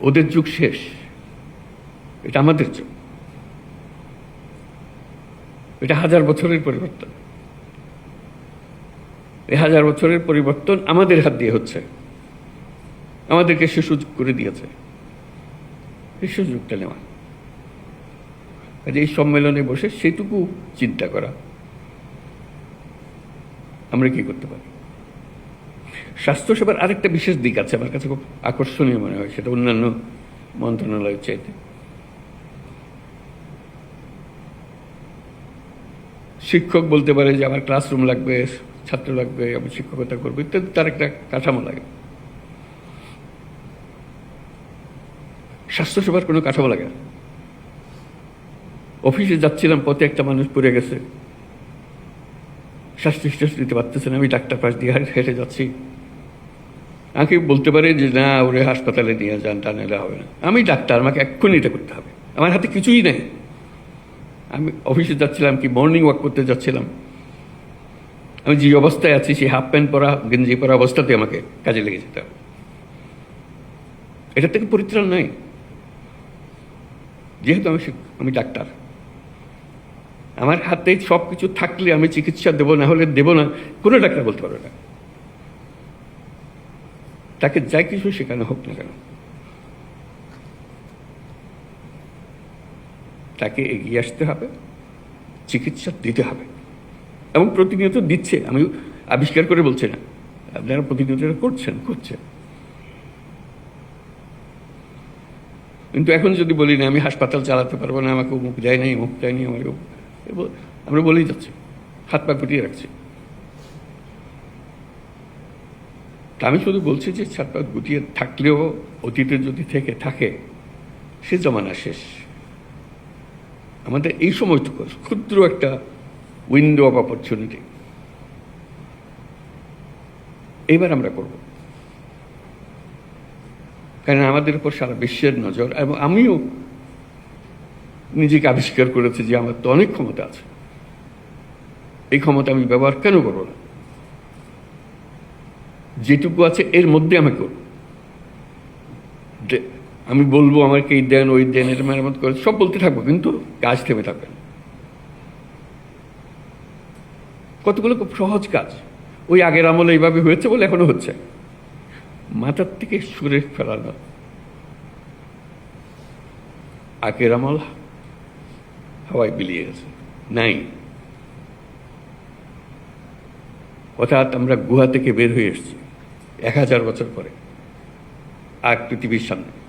ওদের যুগ শেষ। এটা আমাদের যুগ। এটা হাজার বছরের পরিবর্তন। এই হাজার বছরের পরিবর্তন আমাদের হাত দিয়ে হচ্ছে। আমাদেরকে সে সুযোগ করে দিয়েছে। এই সুযোগটা নেওয়া। কাজে এই সম্মেলনে বসে সেটুকু চিন্তা করা। আমরা কি করতে পারি? স্বাস্থ্যসেবার আরেকটা বিশেষ দিক আছে আমার কাছে খুব আকর্ষণীয় মনে হয়, সেটা অন্যান্য মন্ত্রণালয়ের চাইতে। শিক্ষক বলতে পারে যে আমার ক্লাসরুম লাগবে, ছাত্র লাগবে, আমি শিক্ষকতা করব, ইত্যাদি, তার একটা কাঠামো লাগে। স্বাস্থ্যসেবার কোনো কাঠামো লাগে অফিসে যাচ্ছিলাম, পথে একটা মানুষ পড়ে গেছে। শ্বাস নিঃশ্বাস দিতে পারতেছে না, আমি ডাক্তার পাশ দিয়ে হেঁটে যাচ্ছি। আমাকে বলতে পারে যে, না, ওরে হাসপাতালে নিয়ে যান তা নিলে হবে না। আমি ডাক্তার, আমাকে এক্ষুনি এটা করতে হবে। আমার হাতে কিছুই নেই। আমি অফিসে যাচ্ছিলাম কি মর্নিং ওয়াক করতে যাচ্ছিলাম। আমি যে অবস্থায় আছি, সেই হাফ প্যান্ট পরা, গেঞ্জি পরা অবস্থাতে আমাকে কাজে লেগে যেতে হবে। এটা থেকে পরিত্রাণ নাই। যেহেতু আমি আমি ডাক্তার, আমার হাতে সব কিছু থাকলে আমি চিকিৎসা দেবো, না হলে দেবো না, কোনো ডাক্তার বলতে পারবে না। তাকে যাই কিছু শেখানো হোক না কেন, তাকে এগিয়ে আসতে হবে, চিকিৎসা দিতে হবে। এবং প্রতিনিয়ত দিচ্ছে, আমি আবিষ্কার করে বলছি না, আপনারা প্রতিনিয়ত করছেন করছেন। কিন্তু এখন যদি বলি না, আমি হাসপাতাল চালাতে পারব না, আমাকে মুখ দেয় নাই মুখ দেয়নি আমার আমরা বলেই যাচ্ছি, হাত পা গুটিয়ে রাখছি তা আমি শুধু বলছি যে পা গুটিয়ে থাকলেও অতীতে যদি থেকে থাকে, সে জমানা শেষ। আমাদের এই সময়টুকু ক্ষুদ্র একটা উইন্ডো অফ অপরচুনিটি এইবার আমরা করব। কারণ আমাদের উপর সারা বিশ্বের নজর, এবং আমিও নিজেকে আবিষ্কার করেছি যে আমার তো অনেক ক্ষমতা আছে। এই ক্ষমতা আমি ব্যবহার কেন করব না? যেটুকু আছে, এর মধ্যে আমি করব আমি বলব, আমাকে এই দেন, ওই দেন এটা মেরামত করে, সব বলতে থাকব, কিন্তু কাজ থেমে থাকবে না। কতগুলো খুব সহজ কাজ। ওই আগের আমলে এইভাবে হয়েছে বলে এখনও হচ্ছে। মাথার থেকে সুরে ফেলানো আগের আমল হাওয়ায় বিলিয়ে গেছে। নাই। অর্থাৎ আমরা গুহা থেকে বের হয়ে এসেছি। এক হাজার বছর পরে আর পৃথিবীর সামনে।